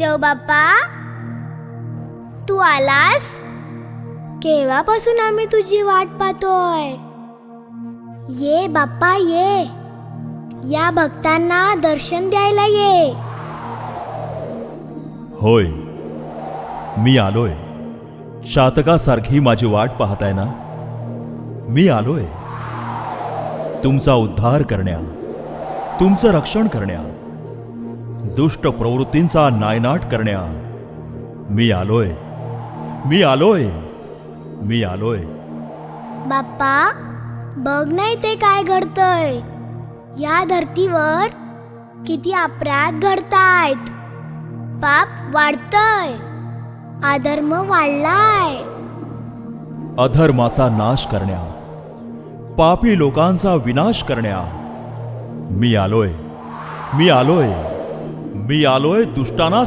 देव बाप्पा तू आलास? केव्हापासून आम्ही तुझी वाट पाहतोय? ये बाप्पा ये. या भक्तांना दर्शन द्यायला ये. होय. मी आलोय. शातकासारखी माझी वाट पाहताय ना? मी आलोय. तुमचा उद्धार करण्या तुमचं रक्षण करण्या. दुष्ट प्रवृत्तींचा नायनाट करण्या मी आलोय. मी आलोय. मी आलोय. बाप्पा बघ नाही ते काय घडतंय. या धर्तीवर किती अपराध घडतायत. पाप वाढतय. अधर्म वाढलाय. अधर्माचा नाश करण्या पापी लोकांचा विनाश करण्या मी आलोय. मी आलोय. मी आलोय दुष्टांना